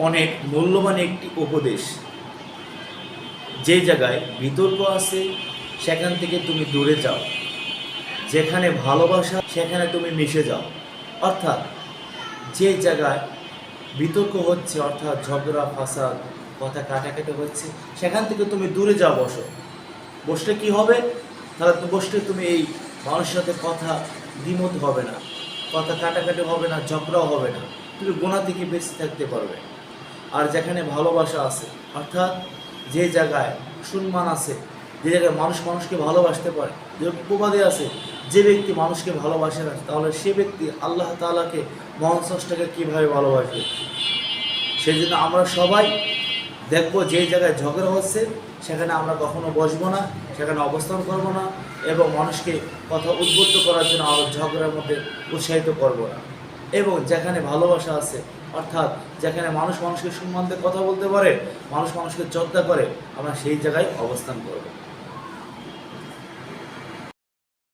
অনেক মূল্যবান একটি উপদেশ। যে জায়গায় বিতর্ক আছে, সেখান থেকে তুমি দূরে যাও। যেখানে ভালোবাসা, সেখানে তুমি মিশে যাও। অর্থাৎ, যে জায়গায় বিতর্ক হচ্ছে, অর্থাৎ ঝগড়া, ফাসাদ, কথা কাটাকাটি হচ্ছে, সেখান থেকে তুমি দূরে যাও, বসো। বসলে কি হবে? তাহলে বসলে তুমি এই মানুষের সাথে কথা দ্বিমত হবে না। কথা কাটাকাটি হবে না, ঝগড়াও হবে না। তুমি গোনা থেকে বেঁচে থাকতে পারবে। আর যেখানে ভালোবাসা আছে, অর্থাৎ যে জায়গায় সম্মান আছে, যে জায়গায় মানুষ মানুষকে ভালোবাসতে পারে, যে উপবাদে আছে, যে ব্যক্তি মানুষকে ভালোবাসে না, তাহলে সে ব্যক্তি আল্লাহ তাআলাকে মহান স্রষ্টাকে কীভাবে ভালোবাসবে? সেই জন্য আমরা সবাই দেখব যে জায়গায় ঝগড়া হচ্ছে, সেখানে আমরা কখনো বসবো না, সেখানে অবস্থান করব না এবং মানুষকে কথা উদ্বুদ্ধ করার জন্য আরও ঝগড়ার মধ্যে উৎসাহিত করব না। এবং যেখানে ভালোবাসা আছে অর্থাৎ যেখানে মানুষ মানুষকে সম্মান দিয়ে কথা বলতে পারে, মানুষ মানুষকে চর্চা করে, আমরা সেই জায়গায় অবস্থান করব।